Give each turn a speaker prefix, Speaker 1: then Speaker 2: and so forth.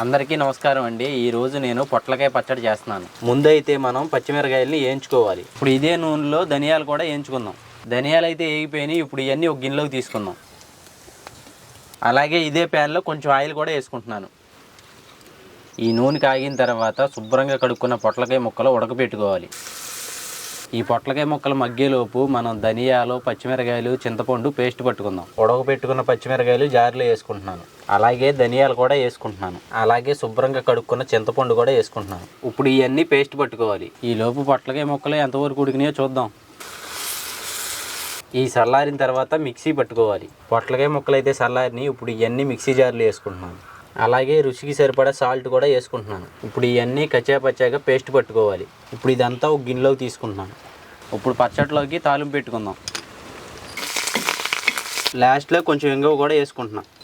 Speaker 1: అందరికీ నమస్కారం అండి. ఈ రోజు నేను పొట్లకాయ పచ్చడి చేస్తున్నాను. ముందైతే మనం పచ్చిమిరకాయల్ని వేయించుకోవాలి ఇప్పుడు ఇదే నూనెలో ధనియాలు కూడా వేయించుకుందాం ధనియాలు అయితే వేగిపోయినాయి ఇప్పుడు ఇవన్నీ ఒక గిన్నెలోకి తీసుకుందాం. అలాగే ఇదే ప్యాన్లో కొంచెం ఆయిల్ కూడా వేసుకుంటున్నాను. ఈ నూనె కాగిన తర్వాత శుభ్రంగా కడుక్కున్న పొట్లకాయ ముక్కలు ఉడకబెట్టుకోవాలి ఈ పొట్లకాయ ముక్కలు మగ్గేలోపు మనం ధనియాలు పచ్చిమిరకాయలు చింతపండు పేస్ట్ పట్టుకుందాం. ఉడకబెట్టుకున్న పచ్చిమిరకాయలు జారిలో వేసుకుంటున్నాను. అలాగే ధనియాలు కూడా వేసుకుంటున్నాను. అలాగే శుభ్రంగా కడుక్కున్న చింతపండు కూడా వేసుకుంటున్నాను. ఇప్పుడు ఇవన్నీ పేస్ట్ పట్టుకోవాలి. ఈ లోపు పొట్లకాయ ముక్కలు ఎంతవరకు ఉడికినాయో చూద్దాం. ఈ చల్లారిన తర్వాత మిక్సీ పట్టుకోవాలి. పొట్లకాయ ముక్కలు అయితే చల్లారిని ఇప్పుడు ఇవన్నీ మిక్సీ జార్లో వేసుకుంటున్నాను. అలాగే రుచికి సరిపడా సాల్ట్ కూడా వేసుకుంటున్నాను. ఇప్పుడు ఇవన్నీ కచ్చాపచ్చాగా పేస్ట్ పట్టుకోవాలి. ఇప్పుడు ఇదంతా ఒక గిన్నెలోకి తీసుకుంటున్నాను. ఇప్పుడు పచ్చట్లోకి తాలింపు పెట్టుకుందాం. లాస్ట్లో కొంచెం ఇంగువ కూడా వేసుకుంటున్నాను.